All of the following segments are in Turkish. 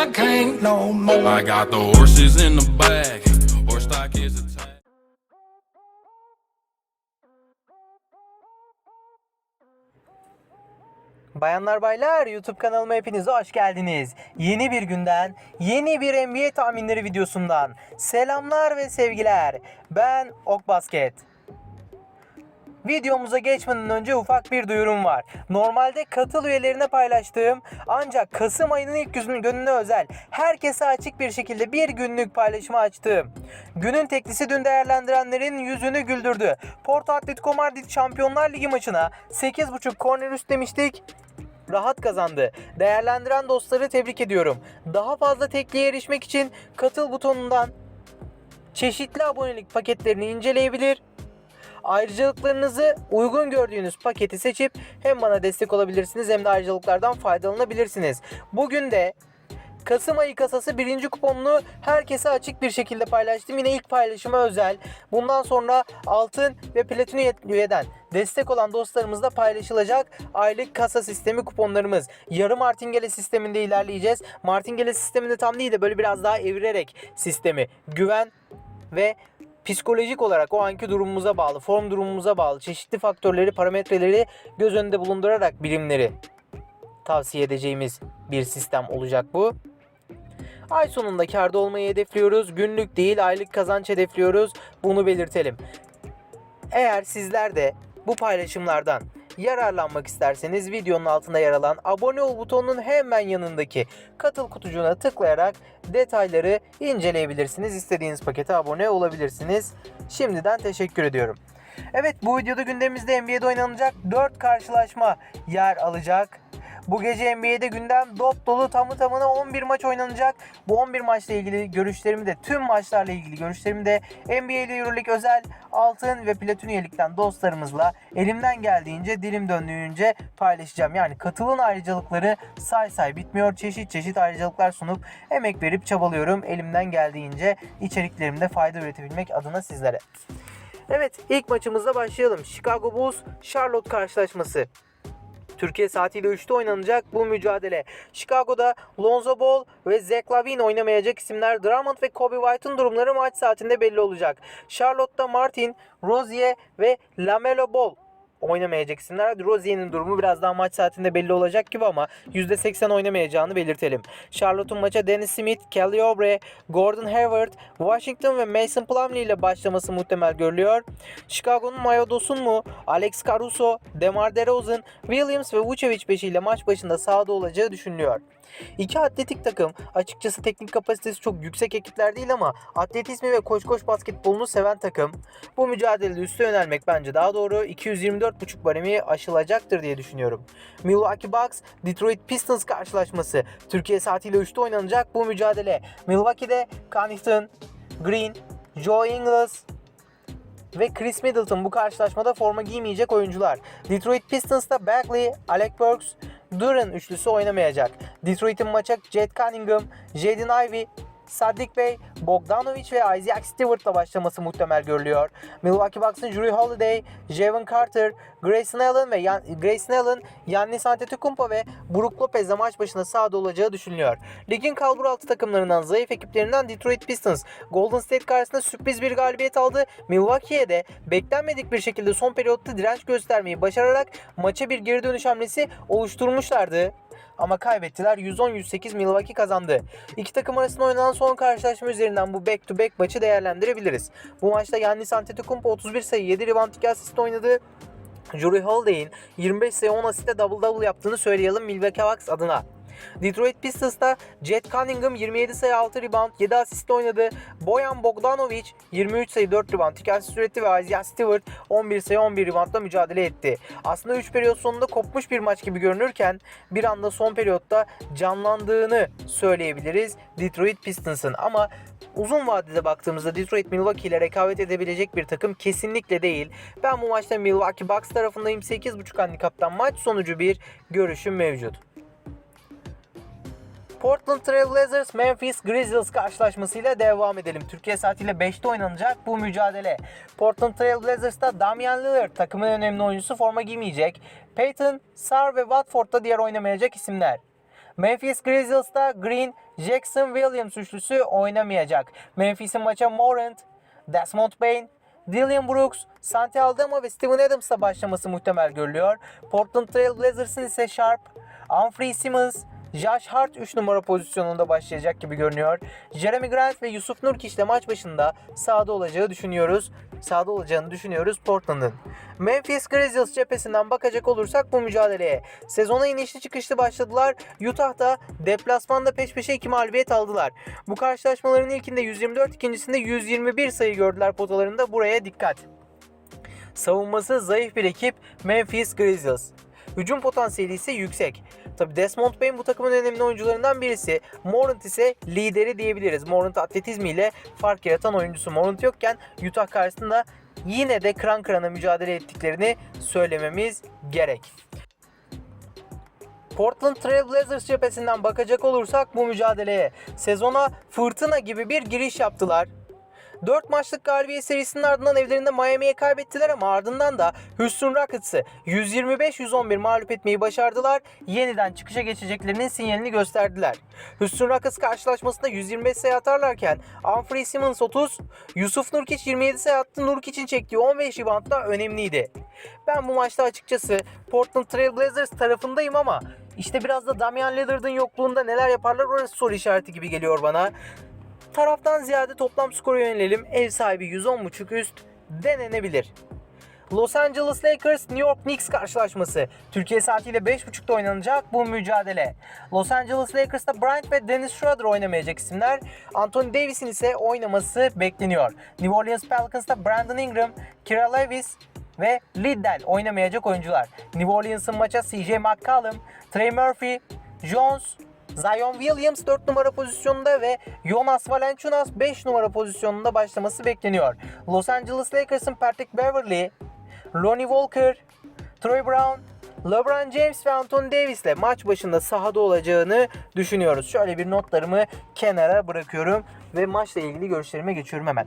I can't no more. I got the horses in the back. Horse stock is attached. Bayanlar baylar YouTube kanalıma hepiniz hoş geldiniz. Yeni bir günden, yeni bir NBA tahminleri videosundan selamlar ve sevgiler. Ben Ok Basket. Videomuza geçmeden önce ufak bir duyurum var. Normalde katıl üyelerine paylaştığım ancak Kasım ayının ilk günü- gününe özel herkese açık bir şekilde bir günlük paylaşımı açtım. Günün teklisi dün değerlendirenlerin yüzünü güldürdü. Porto Atletico Madrid Şampiyonlar Ligi maçına 8.5 korner üst demiştik rahat kazandı. Değerlendiren dostları tebrik ediyorum. Daha fazla tekliğe erişmek için katıl butonundan çeşitli abonelik paketlerini inceleyebilir. Ayrıcalıklarınızı uygun gördüğünüz paketi seçip hem bana destek olabilirsiniz hem de ayrıcalıklardan faydalanabilirsiniz. Bugün de Kasım ayı kasası birinci kuponunu herkese açık bir şekilde paylaştım. Yine ilk paylaşıma özel. Bundan sonra altın ve platin üye- üyeden destek olan dostlarımızla paylaşılacak aylık kasa sistemi kuponlarımız. Yarı martingale sisteminde ilerleyeceğiz. Martingale sisteminde tam değil de böyle biraz daha evirerek sistemi güven ve psikolojik olarak o anki durumumuza bağlı, form durumumuza bağlı çeşitli faktörleri, parametreleri göz önünde bulundurarak birimleri tavsiye edeceğimiz bir sistem olacak bu. Ay sonunda karda olmayı hedefliyoruz. Günlük değil aylık kazanç hedefliyoruz. Bunu belirtelim. Eğer sizler de bu paylaşımlardan yararlanmak isterseniz videonun altında yer alan abone ol butonunun hemen yanındaki katıl kutucuğuna tıklayarak detayları inceleyebilirsiniz. İstediğiniz pakete abone olabilirsiniz. Şimdiden teşekkür ediyorum. Evet bu videoda gündemimizde NBA'de oynanacak 4 karşılaşma yer alacak. Bu gece NBA'de gündem dop dolu tamı tamına 11 maç oynanacak. Bu 11 maçla ilgili görüşlerimi de tüm maçlarla ilgili görüşlerimi de NBA ile Euroleague özel altın ve platin üyelikten dostlarımızla elimden geldiğince dilim döndüğünce paylaşacağım. Yani katılın ayrıcalıkları say say bitmiyor. Çeşit çeşit ayrıcalıklar sunup emek verip çabalıyorum. Elimden geldiğince içeriklerimde fayda üretebilmek adına sizlere. Evet ilk maçımızla başlayalım. Chicago Bulls Charlotte karşılaşması. Türkiye saatiyle 3'te oynanacak bu mücadele. Chicago'da Lonzo Ball ve Zach Lavine oynamayacak isimler Drummond ve Kobe White'ın durumları maç saatinde belli olacak. Charlotte'da Martin, Rozier ve Lamelo Ball oynamayacak. Rozier'in durumu biraz daha maç saatinde belli olacak gibi ama %80 oynamayacağını belirtelim. Charlotte'un maça Dennis Smith, Kelly Oubre, Gordon Hayward, Washington ve Mason Plumlee ile başlaması muhtemel görülüyor. Chicago'nun Mayo Dosun mu, Alex Caruso, DeMar DeRozan, Williams ve Vucevic beşiyle maç başında sahada olacağı düşünülüyor. İki atletik takım açıkçası teknik kapasitesi çok yüksek ekipler değil ama atletizmi ve koş koş basketbolunu seven takım. Bu mücadelede üste yönelmek bence daha doğru. 224.5 baremi aşılacaktır diye düşünüyorum. Milwaukee Bucks Detroit Pistons karşılaşması Türkiye saatiyle 3'te oynanacak bu mücadele. Milwaukee'de Connaughton, Green, Joe Ingles, ve Chris Middleton bu karşılaşmada forma giymeyecek oyuncular. Detroit Pistons'ta Bagley, Alec Burks, Duran üçlüsü oynamayacak. Detroit'in maça Jet Cunningham, Jaden Ivey, Saddiq Bey, Bogdanovic ve Isaac Stewart'la başlaması muhtemel görülüyor. Milwaukee Bucks'ın Drew Holiday, Javon Carter, Grayson Allen ve Yan Grayson Allen, Giannis Antetokounmpo ve Brook Lopez'le maç başına sahada olacağı düşünülüyor. Ligin kalbur altı takımlarından zayıf ekiplerinden Detroit Pistons, Golden State karşısında sürpriz bir galibiyet aldı. Milwaukee'ye de beklenmedik bir şekilde son periyotta direnç göstermeyi başararak maça bir geri dönüş hamlesi oluşturmuşlardı ama kaybettiler. 110-108 Milwaukee kazandı. İki takım arasında oynanan son karşılaşma üzerinden bu back to back maçı değerlendirebiliriz. Bu maçta Giannis Antetokounmpo 31 sayı 7 rebound 2 asist oynadı. Drew Holiday'in 25 sayı 10 asiste double double yaptığını söyleyelim Milwaukee Bucks adına. Detroit Pistons'ta Jet Cunningham 27 sayı 6 rebound 7 asist oynadı. Boyan Bogdanovic 23 sayı 4 rebound 2 asist üretti ve Isaiah Stewart 11 sayı 11 reboundla mücadele etti. Aslında 3 periyot sonunda kopmuş bir maç gibi görünürken bir anda son periyotta canlandığını söyleyebiliriz Detroit Pistons'ın ama uzun vadede baktığımızda Detroit Milwaukee ile rekabet edebilecek bir takım kesinlikle değil. Ben bu maçta Milwaukee Bucks tarafındayım. 8.5 handikaptan maç sonucu bir görüşüm mevcut. Portland Trail Blazers Memphis Grizzlies karşılaşmasıyla devam edelim. Türkiye saatiyle 5'te oynanacak bu mücadele. Portland Trail Blazers'ta Damian Lillard takımın önemli oyuncusu forma giymeyecek. Peyton, Sar ve Watford'da diğer oynamayacak isimler. Memphis Grizzlies'ta Green, Jackson Williams üçlüsü oynamayacak. Memphis'in maça Morant, Desmond Bain, Dylan Brooks, Santi Aldama ve Steven Adams'la başlaması muhtemel görülüyor. Portland Trail Blazers'ın ise Sharp, Humphrey Simmons, Josh Hart 3 numara pozisyonunda başlayacak gibi görünüyor. Jeremy Grant ve Yusuf Nurkic de maç başında sahada olacağı düşünüyoruz. Sahada olacağını düşünüyoruz Portland'ın. Memphis Grizzlies cephesinden bakacak olursak bu mücadeleye. Sezona inişli çıkışlı başladılar. Utah'da deplasmanda peş peşe iki mağlubiyet aldılar. Bu karşılaşmaların ilkinde 124, ikincisinde 121 sayı gördüler potalarında. Buraya dikkat. Savunması zayıf bir ekip Memphis Grizzlies. Hücum potansiyeli ise yüksek. Tabi Desmond Bain bu takımın önemli oyuncularından birisi. Morant ise lideri diyebiliriz. Morant atletizmiyle fark yaratan oyuncusu. Morant yokken Utah karşısında yine de kıran kırana mücadele ettiklerini söylememiz gerek. Portland Trail Blazers cephesinden bakacak olursak bu mücadeleye sezona fırtına gibi bir giriş yaptılar. 4 maçlık galibiyet serisinin ardından evlerinde Miami'ye kaybettiler ama ardından da Houston Rockets'ı 125-111 mağlup etmeyi başardılar. Yeniden çıkışa geçeceklerinin sinyalini gösterdiler. Houston Rockets karşılaşmasında 125 sayı atarlarken Humphrey Simmons 30, Yusuf Nurkic 27 sayı attı. Nurkic'in çektiği 15 rebound da önemliydi. Ben bu maçta açıkçası Portland Trail Blazers tarafındayım ama işte biraz da Damian Lillard'ın yokluğunda neler yaparlar orası soru işareti gibi geliyor bana. Taraftan ziyade toplam skora yönelelim. Ev sahibi 110.5 üst denenebilir. Los Angeles Lakers New York Knicks karşılaşması. Türkiye saatiyle 5.30'da oynanacak bu mücadele. Los Angeles Lakers'ta Bryant ve Dennis Schroeder oynamayacak isimler. Anthony Davis'in ise oynaması bekleniyor. New Orleans Pelicans'ta Brandon Ingram, Kira Lewis ve Liddell oynamayacak oyuncular. New Orleans'ın maça CJ McCollum, Trey Murphy, Jones, Zion Williams 4 numara pozisyonunda ve Jonas Valanciunas 5 numara pozisyonunda başlaması bekleniyor. Los Angeles Lakers'ın Patrick Beverley, Lonnie Walker, Troy Brown, LeBron James ve Anthony Davis ile maç başında sahada olacağını düşünüyoruz. Şöyle bir notlarımı kenara bırakıyorum ve maçla ilgili görüşlerime geçiyorum hemen.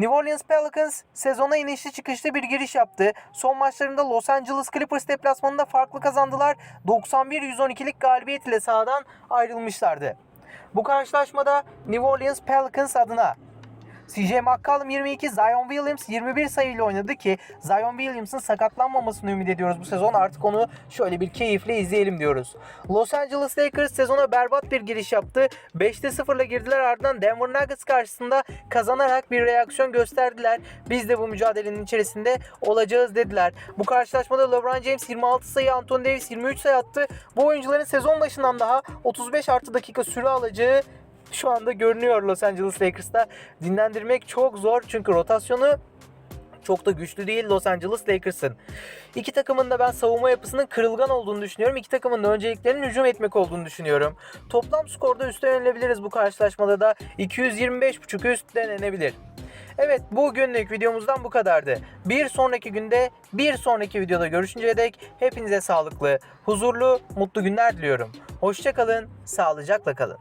New Orleans Pelicans sezona inişli çıkışlı bir giriş yaptı. Son maçlarında Los Angeles Clippers deplasmanında farklı kazandılar. 91-112'lik galibiyet ile sahadan ayrılmışlardı. Bu karşılaşmada New Orleans Pelicans adına CJ McCollum 22, Zion Williams 21 sayıyla oynadı ki Zion Williams'ın sakatlanmamasını ümit ediyoruz bu sezon. Artık onu şöyle bir keyifle izleyelim diyoruz. Los Angeles Lakers sezona berbat bir giriş yaptı. 5'te 0 ile girdiler ardından Denver Nuggets karşısında kazanarak bir reaksiyon gösterdiler. Biz de bu mücadelenin içerisinde olacağız dediler. Bu karşılaşmada LeBron James 26 sayı, Anthony Davis 23 sayı attı. Bu oyuncuların sezon başından daha 35 artı dakika süre alacağı şu anda görünüyor Los Angeles Lakers'ta. Dinlendirmek çok zor çünkü rotasyonu çok da güçlü değil Los Angeles Lakers'ın. İki takımın da ben savunma yapısının kırılgan olduğunu düşünüyorum. İki takımın da önceliklerinin hücum etmek olduğunu düşünüyorum. Toplam skorda üste yönelebiliriz bu karşılaşmada da 225.5 üst denenebilir. Evet bugünlük videomuzdan bu kadardı. Bir sonraki günde bir sonraki videoda görüşünceye dek hepinize sağlıklı, huzurlu, mutlu günler diliyorum. Hoşçakalın, sağlıcakla kalın.